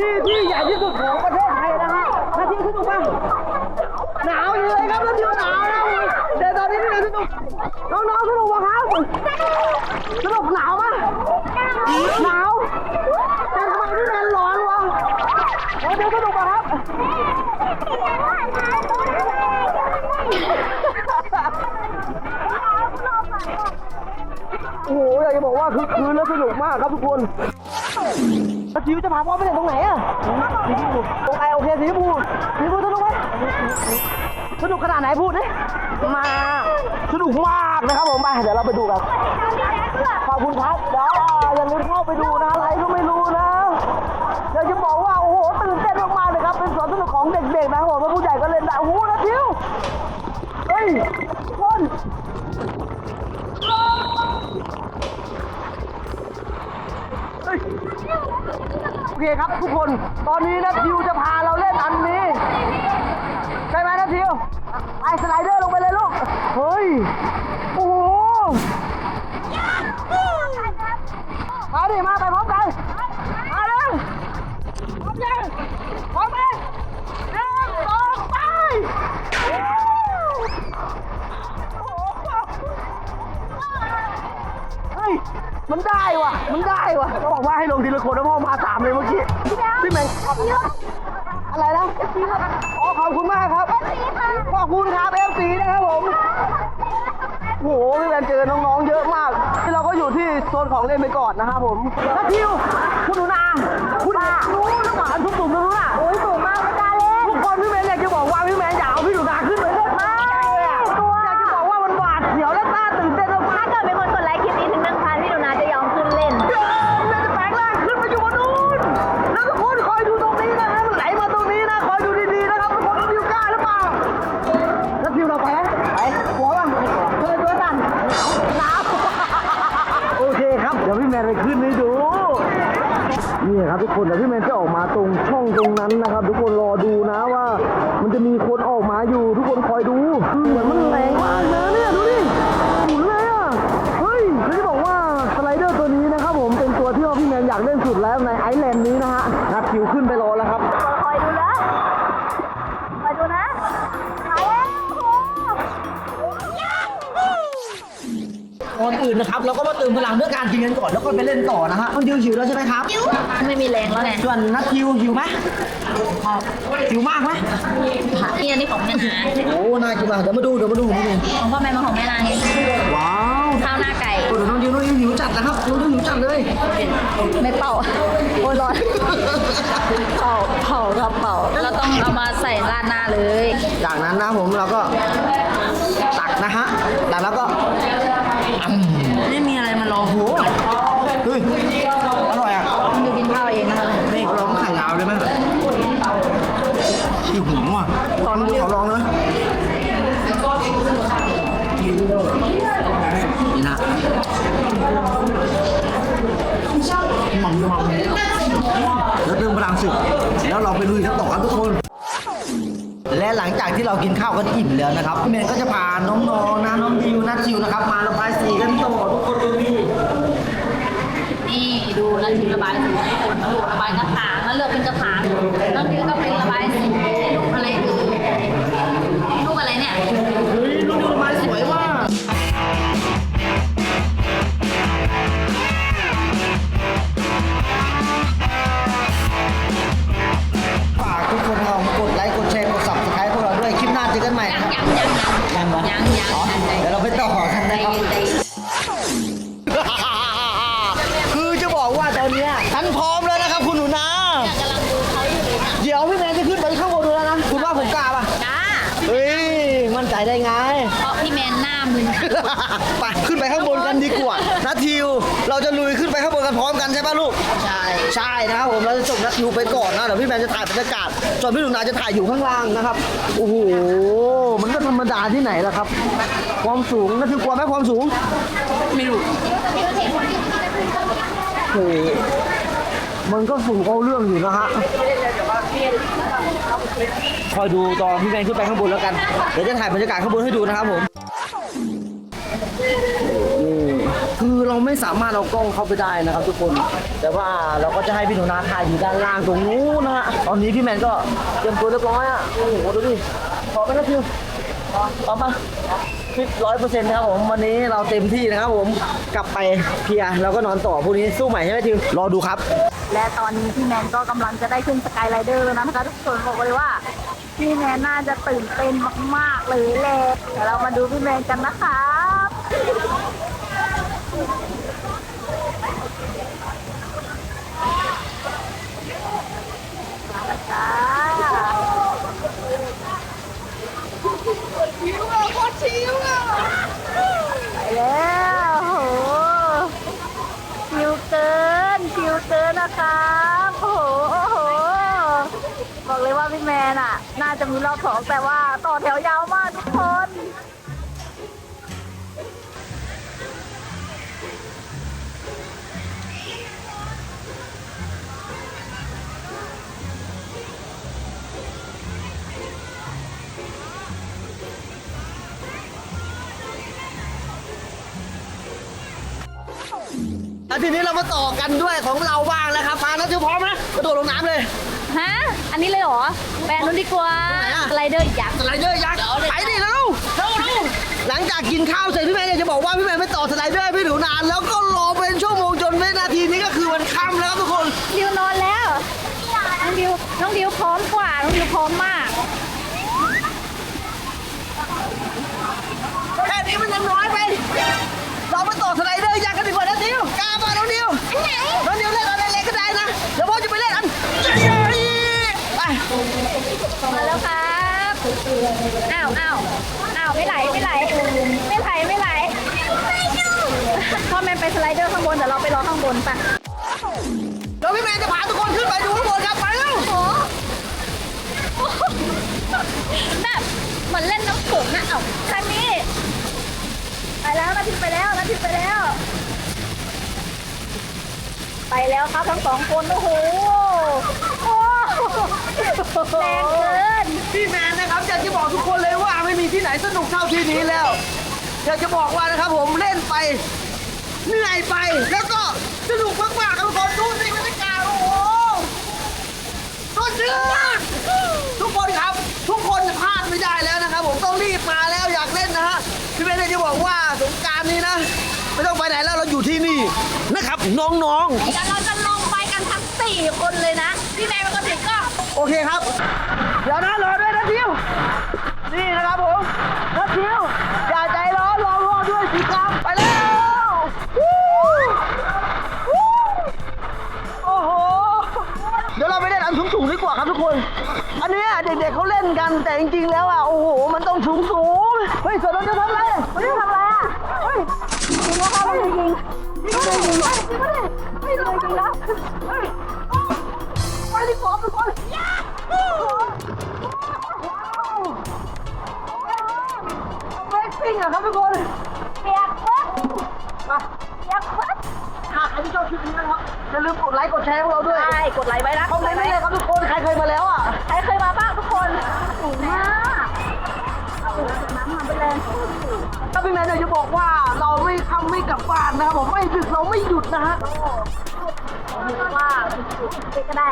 ที่ที่ใหญ่ที่สุดของประเทศไทยนะฮะและที่สนุกมาหนาวอยู่เลยครับแล้วดิวหนาวนะแต่ตอนนี้พี่แมนสนุกน้องๆสนุกปะครับสนุกหนาวปะหนาวแต่ทำไมพี่แมนร้อนวะโอ้เดี๋ยวสนุกปะครับโอ้โหอยากจะบอกว่าคือคืนแล้วสนุกมากครับทุกคน ดิวจะพาพ่อไปไหนตรงไหนอะสีชมพูโอเคโอเคสีชมพูสีชมพูสนุกไหมสนุกขนาดไหนพูดดิมาสนุกมากนะครับผมไปเดี๋ยวเราไปดูกันขอบคุณครับเดี๋ยวอย่าลืมเข้าไปดูนะอะไรก็ไม่รู้นะอยากจะบอกว่าโอ้โหตื่นเต้นมากๆเลยครับเป็นสวนสนุกของเด็กๆนะครับผมว่าผู้ใหญ่ก็เล่นได้โอ้โหนะจิวเฮ้ยทุกคน เคครับทุกคน ตอนนี้นะดิวจะพาเรา มันได้ว่ะ มันได้ว่ะก็บอกว่าให้ลงทีละคนแล้วพ่อมาสามเลยเมื่อกี้พี่แมงอะไรนะอ๋อขอบคุณมากครับขอบคุณครับเอฟซีนะครับผมโอ้โหพี่แมนเจอน้องๆเยอะมากที่เราก็อยู่ที่โซนของเล่นไปก่อนนะครับผมนัททิวคุณหนูนาคุณรู้หรือเปล่าทุกตุ่มรู้น่ะโอ้ยสูงมากไม่กล้าเล่นทุกคนพี่แมนอยากจะบอกว่า นี่ครับทุ ก่อนอื่นนะครับเราก็มาเติมพลังด้วยการกินกันก่อนแล้วก็ไปเล่นต่อนะฮะต้องยิวหิวแล้วใช่ไหมครับไม่มีแรงแล้วไงส่วนนัททิวหิวไหมหิวมากไหมนี่อันนี้ของแม่นาโอ้น่ากินมากเดี๋ยวมาดูเดี๋ยวมาดูมาดูของพ่อแม่มาของแม่นาไงว้าวข้าวหน้าไก่โอ้เดี๋ยวน้องดิวน้องดิวหิวจัดนะครับน้องดิวหิวจัดเลยไม่เป่าโอ้ยร้อนเป่าเป่าครับเป่าเราต้องเอามาใส่ราดหน้าเลย จากนั้นนะผมเราก็ตักนะฮะตักแล้วก็ อืมไม่มีอะไรมารอโหเฮ้ยอร่อยอะดูกินข้าวเองนะคะนี่ขอลองไข่ดาวได้ไหมชิวหูอะตอนนี้ขอลองเลยนี่นะหม่ำหม่ำแล้วเติมพลังสึกแล้วเราไปลุยกันต่อครับทุกคน และหลังจากที่เรากินข้าวกันอิ่มแล้วนะครับพี่เมนก็จะพาน้องๆนะน้องดิวนัทชิวนะครับ มาระบายสีกันต่อทุกคนดูนี่นี่ดูแล้วทีระบายสีให้คนดูระบายกระถางแล้วเลือกเป็นกระถางแล้วทีก็เป็นระบายสี ไปขึ้นไปข้างบนกันดีกว่านัททิว เราจะลุยขึ้นไปข้างบนกันพร้อมกันใช่ป่ะลูก ใช่ ใช่นะครับผม เราจะส่งนัททิวไปก่อนนะ เดี๋ยวพี่แมนจะถ่ายบรรยากาศส่วนพี่หนูนาจะถ่ายอยู่ข้างล่างนะครับ โอ้โห มันก็ธรรมดาที่ไหนล่ะครับ ความสูงนัททิวกลัวไหมความสูง ไม่รู้โอ้โหมันก็สูงเอาเรื่องอยู่นะฮะคอยดูตอนพี่แมนขึ้นไปข้างบนแล้วกัน เดี๋ยวจะถ่ายบรรยากาศข้างบนให้ดูนะครับผม คือเราไม่สามารถเอากล้องเข้าไปได้นะครับทุกคน แต่ว่าเราก็จะให้พี่หนูนาถ่ายอยู่ด้านล่างตรงนู้นนะฮะตอนนี้พี่แมนก็เตรียมตัวเรียบร้อยอะโอ้โหดูดิพอไหมนะทิวพร้อมปะฟิตร้อยเปอร์เซ็นต์นะครับผมวันนี้เราเต็มที่นะครับผมกลับไปเพียแล้วก็นอนต่อพรุ่งนี้สู้ใหม่ใช่ไหมทิวรอดูครับ และตอนนี้พี่แมนก็กำลังจะได้ขึ้นสกายไรเดอร์แล้วนะคะทุกคนบอกเลยว่าพี่แมนน่าจะตื่นเต้นมากๆเลยแหละเดี๋ยวเรามาดูพี่แมนกันนะครับมาแล้วจ้า ไปแล้วโหชิวเกินชิวเกินนะครับโอ้โหโอ้โห บอกเลยว่าพี่แมนอะ น่าจะมีรอบสองแต่ว่าต่อแถวยาวมาก ทีนี้เรามาต่อกันด้วยของเราบ้างแล้วครับพานัททิวพร้อมนะกระโดดลงน้ำเลยฮะ อันนี้เลยเหรอแบรนด์นู้นดีกว่าตรงไหนอะสไลเดอร์ยักษ์สไลเดอร์ยักษ์ไปดิเร็วเร็วเร็วหลังจากกินข้าวเสร็จพี่แมนอยากจะบอกว่าพี่แมนไปต่อสไลเดอร์ให้พี่หนูนาน แล้วก็รอเป็นชั่วโมงจนวินาทีนี้ก็คือมันค่ำแล้วครับทุกคนดิวนอนแล้วน้องดิวน้องดิวพร้อมกว่า มาแล้วครับอ้าวอ้าวอ้าวไม่ไหลไม่ไหลไม่ไหลไม่ไหลพ่อแมนไปสไลเดอร์ข้างบนเดี๋ยวเราไปรอข้างบนไปเดี๋ยวพี่แมนจะพาทุกคนขึ้นไปดูข้างบนครับไปเร็วแบบเหมือนเล่นน้ำฝนนะเอ้าคันนี้ ไปแล้วนาทีไปแล้วนาทีไปแล้ว ไปแล้วครับทั้งสองคนโอ้โหโอ้ แรงเกิน พี่แมนนะครับอยากจะบอกทุกคนเลยว่าไม่มีที่ไหนสนุกเท่าที่นี้แล้ว อยากจะบอกว่านะครับผมเล่นไป เหนื่อยไปแล้วก็สนุกมากๆครับทุกคนดูสิบรรยากาศโอ้โหสุดยอดทุกคนครับ ทุกคนพลาดไม่ได้แล้วนะครับ ผมต้องรีบมาแล้วอยากเล่นนะฮะพี่แมนอยากจะบอกว่าสงกรารนี้นะ ไม่ต้องไปไหนแล้วเราอยู่ที่นี่นะครับ น้องๆ เดี๋ยวเราจะลงไปกันทั้ง สี่คนเลยนะ พี่แมนเป็นคนถือกล้องโอเคครับ เดี๋ยวนะรอด้วยนะทิว นี่นะครับผมนะทิว อย่าใจร้อนรอรอด้วยสิครับ ไปแล้ววู้วู้โอ้โห เดี๋ยวเราไปเล่นอันสูงๆดีกว่าครับทุกคน อันเนี้ยเด็กๆเขาเล่นกันแต่จริงๆแล้วอะ โอ้โห มันต้องสูงสูงๆเฮ้ยสวนเราจะทำอะไรไม่ได้ทำอะไรอะเฮ้ยยิงว่าเขาไม่ยิงยิงไม่ยิงหรอกยิงไม่ได้ไม่เลยยิงแล้วเฮ้ยไป ลืมกดไลค์กดแชร์พวกเราด้วยใช่กดไลค์ไว้นะคอมเมนต์ได้เลยครับทุกคนใครเคยมาแล้วอะใครเคยมาบ้างทุกคนสูงมากเอาน้ำมันไปเลยถ้าพี่แมนอยากจะบอกว่าเราไม่ทำไม่กลับบ้านนะครับผมไม่ดึกเราไม่หยุดนะฮะว่าเก็ได้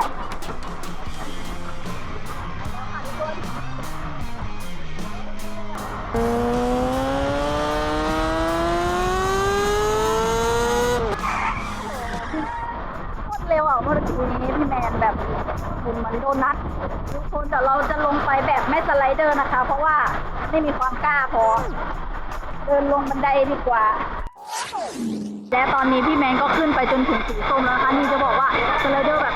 โค มือนโดนัททุกคนแต่เราจะลงไปแบบไม่สไลเดอร์นะคะ เพราะว่าไม่มีความกล้าพอ เดินลงบันไดดีกว่า และตอนนี้พี่แมนก็ขึ้นไปจนถึงสีส้มแล้วนะคะนี่จะบอกว่าสไลเดอร์แบบ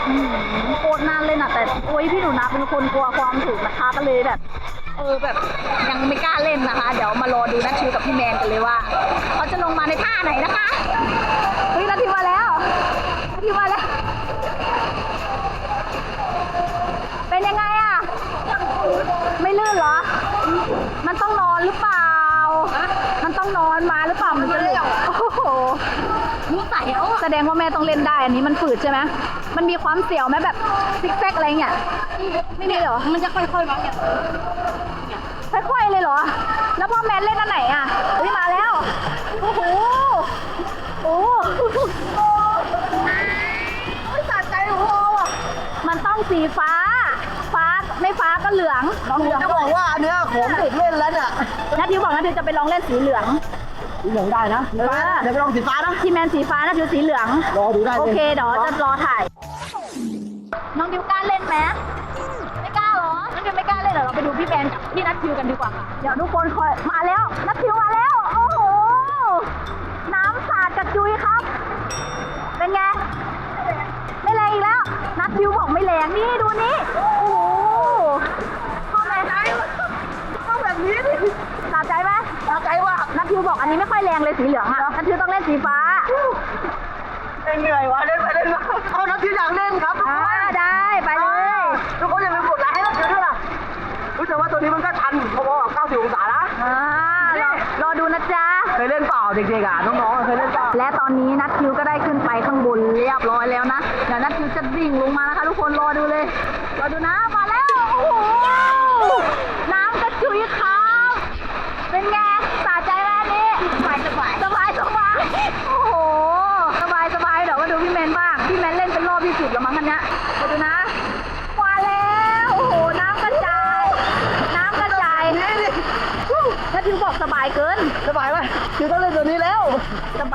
โคตรน่าเล่นอะแต่โอ้ยพี่หนูนาเป็นคนกลัวความสูงนะคะก็เลยแบบเออแบบยังไม่กล้าเล่นนะคะ เดี๋ยวมารอดูนัทชิวกับพี่แมนกันเลยว่าเขาจะลงมาในท่าไหนนะคะเฮ้ยนัทชิวมาแล้วนัทชิวมาแล้ว ไม่ลื่นเหรอ มันต้องนอนหรือเปล่า มันต้องนอนมาหรือเปล่ามันจะหลุดโอ้โหรู้ใส่แสดงว่าแม่ต้องเล่นได้ อันนี้มันฝืดใช่ไหมมันมีความเสียวไหมแบบซิกแซกอะไรเงี้ย ไม่มีเหรอ มันจะค่อยๆมาเนี่ยค่อยๆเลยเหรอ แล้วพ่อแม่เล่นอันไหนอะเฮ้ยมาแล้ว โอ้โห โอ้โหสะใจโอ้โหมันต้องสีฟ้าฟ้าไม่ฟ้าก็ เหลืองลองเหลืองจะบอกว่าอันเนี้ยของเด็กเล่นแล้วเนี่ยนาทิวบอกนาทิวจะไปลองเล่นสีเหลืองสีเหลืองได้นะเออเดี๋ยวไปลองสีฟ้านะที่แมนสีฟ้านาทิวสีเหลือง รอดูได้เลยโอเคเดี๋ยวจะรอถ่าย น้องดิวกล้าเล่นไหมไม่กล้าเหรอ น้องดิวไม่กล้าเล่นเดี๋ยวเราไปดูพี่แมนกับพี่นัททิวกันดีกว่าค่ะ เดี๋ยวทุกคนคอย มาแล้ว นัททิว ททิวบอกอันนี้ไม่ค่อยแรงเลยสีเหลืองอะนัททิวต้องเล่นสีฟ้าเหนื่อยวะเล่นไปเล่นมาเอานักที่อยากเล่นครับทุกอ่าคนได้ไปเลยทุกคนอย่าลืมกดไลค์ให้เราด้วยล่ะรู้สึกว่าตัวนี้มันก็ทันพอๆกับ90องศานะอ่ารอรอดูนะจ๊ะเคยเล่นเปล่าเด็กๆอะน้อง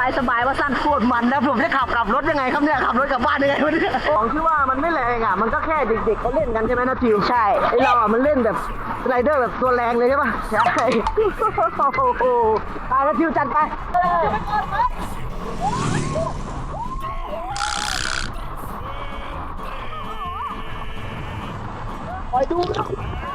ายสบายว่าสั้นปวดมันนะผมจะขับกลับรถยังไงครับเนี่ยขับรถกลับบ้านยังไงวะเนี่ยของที่ว่ามันไม่แรงอะมันก็แค่เด็กๆเขาเล่นกันใช่ไหมนะทิวใช่ไอเราอะมันเล่นแบบสไลเดอร์แบบตัวแรงเลยใช่ปะใช่โอ้โหตายแล้วทิวจัดไปคอยดูนะ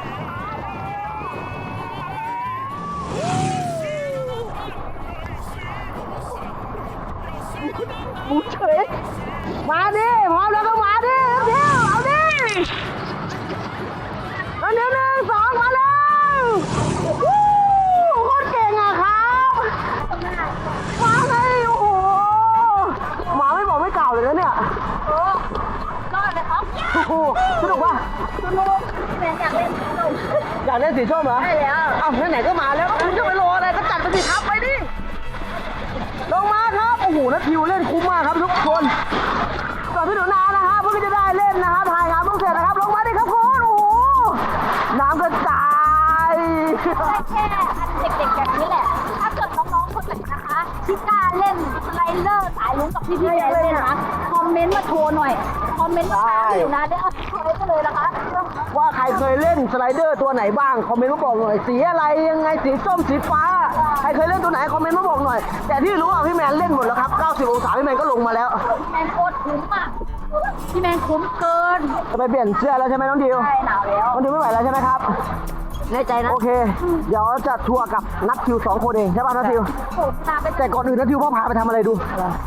ากเล่นสีส้มเหรอได้แล้ว เอ้าไหนๆก็มาแล้วคุณจะไปรออะไรก็จัดไปสิครับไปดิ ลงมาครับ โอ้โหนัททิวเล่นคุ้มมากครับทุกคนก่อนพี่หนูนานะฮะเพื่อจะได้เล่นนะฮะถ่ายงานเพิ่งเสร็จนะครับ ลงมาดิครับคุณ โอ้โห น้ำกระจายได้แค่อันเด็กๆแบบนี้แหละ ถ้าเกิดน้องๆคนไหนนะคะที่กล้าเล่นสไลเดอร์สายลุ้งกับพี่พี่แมนเล่นนะ คอมเมนต์มาโชว์หน่อย คอมเมนต์มาถามอยู่นะได้าใครเคยเล่นสไลเดอร์ตัวไหนบ้างคอมเมนต์มาบอกหน่อยสีอะไรยังไงสีส้มสีฟ้าใครเคยเล่นตัวไหนคอมเมนต์มาบอกหน่อย แต่ที่รู้อะพี่แมนเล่นหมดแล้วครับ 90 องศาพี่แมนก็ลงมาแล้วพี่แมนโคตรคุ้มอะพี่แมนคุ้มเกินจะไปเปลี่ยนเสื้อแล้วใช่ไหมน้องดิวใช่หนาวแล้วน้องดิวไม่ไหวแล้วใช่ไหมครับ ในใจนะ โอเค เดี๋ยวจะทัวร์กับนัททิวสองคนเองใช่ป่ะนัททิวโอ้ตาไปแต่ก่อนอื่นนัททิวพ่อพาไปทำอะไรดู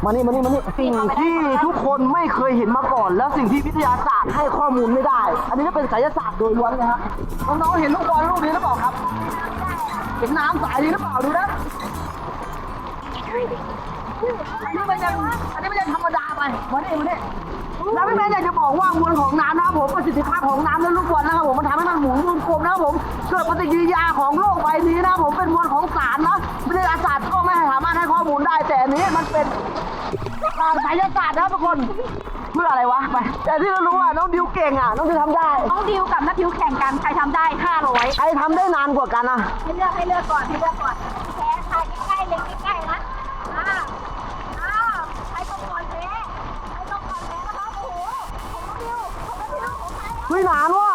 มานี่มานี่มานี่สิ่งที่ทุกคนไม่เคยเห็นมาก่อน แล้วสิ่งที่วิทยาศาสตร์ให้ข้อมูลไม่ได้ อันนี้ก็เป็นไสยศาสตร์โดยล้วนนะฮะน้องๆเห็นลูกบอลลูกนี้หรือเปล่าครับ เห็นน้ำใสนี้หรือเปล่าดูนะ อันนี้มันยังอันนี้มันยังธรรมดาไปมานี่มานี่ แล้วพี่แมนอยากจะบอกว่ามวลของน้ำนะครับผมประสิทธิภาพของน้ำและลูกบอลนะครับผมมันทำให้มันหมุนวงกลมนะครับผมเกิดปฏิกิริยาของโลกใบนี้นะครับผมเป็นมวลของสารนะวิทยาศาสตร์ก็ไม่สามารถให้ข้อมูลได้แต่อันนี้มันเป็นทางไสยศาสตร์นะครับทุกคนเพื่ออะไรวะไปแต่ที่เรารู้ว่าน้องดิวเก่งอะน้องดิวทำได้น้องดิวกับนัททิวแข่งกันใครทำได้500ใครทำได้นานกว่ากันนะให้เลือกให้เลือกก่อนให้เลือกก่อน ไม่นานว่ะ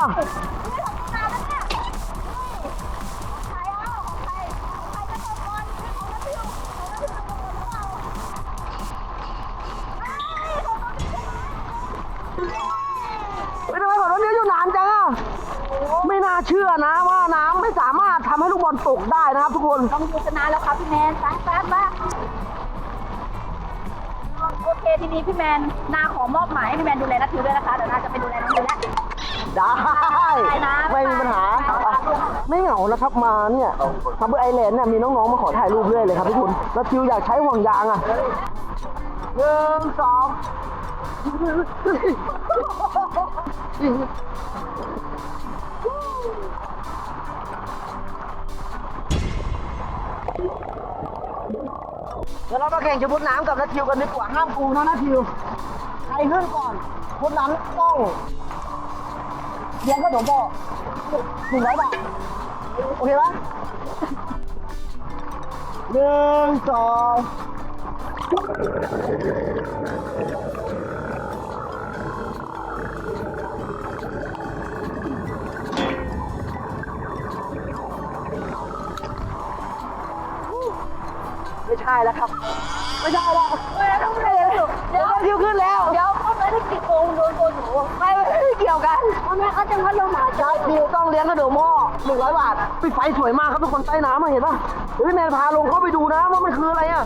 ไม่ทำไมก่อนวันนี้อยู่นานจังอะไม่น่าเชื่อนะว่าน้ำไม่สามารถทำให้ลูกบอลตกได้นะครับทุกคน ต้องดูชนะแล้วครับพี่แมนแปไปไป โอเคทีนี้พี่แมนนาขอมอบหมายให้พี่แมนดูแลนัททิวด้วยนะคะเดี๋ยวนาจะไปดูแลน้องดิวแล้ว ได้ ได้นะไม่มีปัญหาไม่เหงานะครับมาเนี่ยทับเบอร์ไอแลนด์เนี่ยมีน้องๆมาขอถ่ายรูปเรื่อยเลยครับทุกคนแล้วทิวอยากใช้ห่วงยางอะหนึ่งสอง ดี๋ยวเรามาแข่งจะพุดน้ำกับนัททิวกันดีกว่าห้ามกูนะนัททิวใครขึ้นก่อนพุดน้ำต้องเลี้ยงขนมบอกหนึ่งร้อยบาทโอเคปะหนึ่งสอง ไม่ใช่แล้วครับ ไม่ใช่แล้วไม่ได้ต้องเลยเดี๋ยวคิวขึ้นแล้ว เดี๋ยวเขาไม่ได้ติดโกงโดนโกนหนูไม่ไม่เกี่ยวกันพ่อแม่เขาจะพัดลมหาใช่ดิวต้องเลี้ยงกระดูกหม้อหนึ่งร้อยบาทปิดไฟสวยมากครับทุกคนใต้น้ำเห็นป่ะเฮ้ยแมนพาลงเข้าไปดูนะว่ามันคืออะไรอะ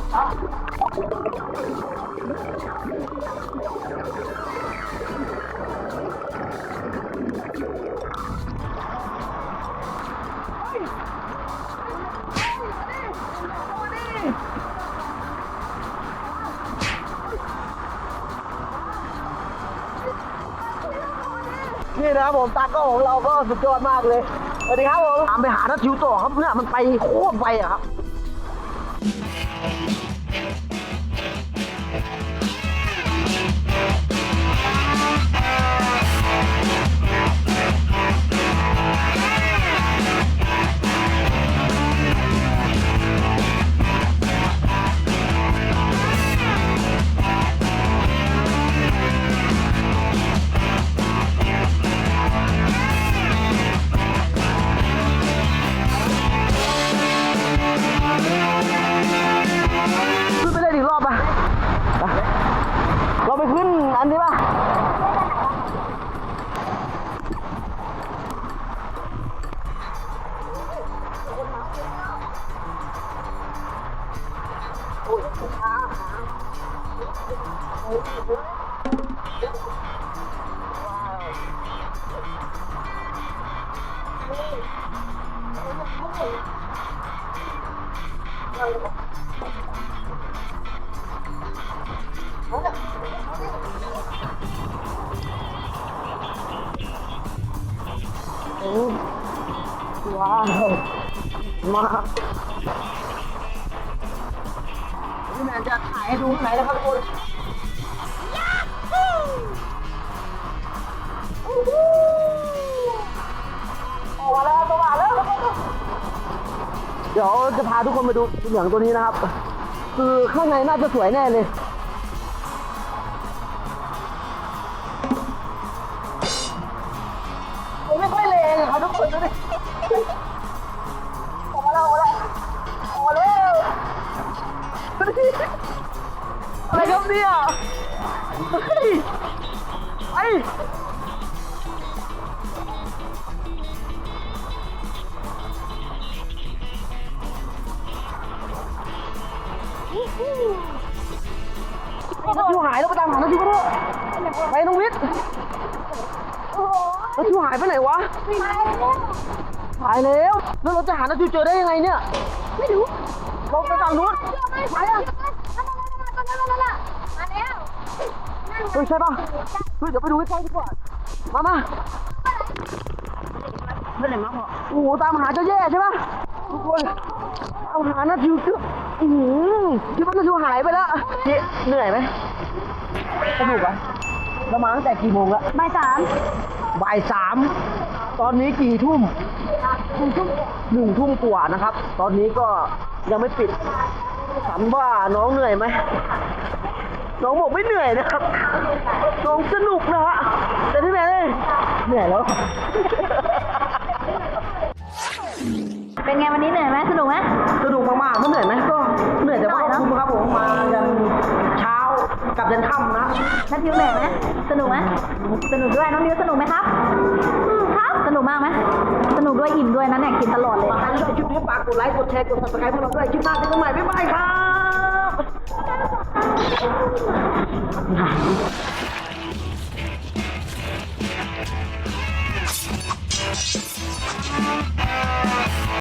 ตากล้องของเราก็สุดยอดมากเลยสวัสดีครับผมตามไปหาทัชทิวต่อครับเนี่ยมันไปโคตรไปอะครับ พี่แมนจะถ่ายให้ดูข้างไหนนะครับทุกคนออกมาแล้วตัวมาแล้ว เดี๋ยวจะพาทุกคนมาดูเหลืองตัวนี้นะครับ คือข้างในน่าจะสวยแน่เลย เนี่ยเฮ้ยไอ้นัททิวหายแล้วไปตามหานัททิวก็ได้ไปน้องวิทย์นัททิวหายไปไหนวะหายแล้วแล้วเราจะหานาทีเจอได้ยังไงเนี่ยไม่รู้เราไปฝั่งนู้นไปอะมาแล้ว เฮ้ยใช่ป่ะเฮ้ยเดี๋ยวไปดูใกล้ๆดีกว่า มามาเมื่อไหร่มาพอโอ้โหตามหาจะแย่ใช่ป่ะทุกคนตามหานาทีเจออือหือคิดว่านาทีหายไปแล้วเจ๊เหนื่อยไหมสนุกอะเรามาตั้งแต่กี่โมงละบ่ายสามบ่ายสามตอนนี้กี่ทุ่มหนึ่งทุ่มหนึ่งทุ่มกว่านะครับ ตอนนี้ก็ยังไม่ปิดถามว่าน้องเหนื่อยไหม น้องบอกไม่เหนื่อยนะครับ น้องสนุกนะฮะ แต่ที่ไหนเลยเหนื่อยแล้ว เป็นไงวันนี้เหนื่อยไหมสนุกไหมสนุกมากๆไม่เหนื่อยไหมก็เหนื่อยแต่ว่าหน่อยเนอะคุ้มครับผมมากันเช้ากลับยันค่ำนะใช่นัททิวเหนื่อยไหมสนุกไหมสนุกด้วยน้องดิวสนุกไหมครับอืมครับ สนุกมากไหมสนุกด้วยอิ่มด้วยนะเนี่ยกินตลอดเลย มาให้คลิปนี้ฝากกดไลค์กดแชร์กด subscribe พวกเราด้วยคลิปหน้าเจอกันใหม่บ๊ายบายครับ หนาว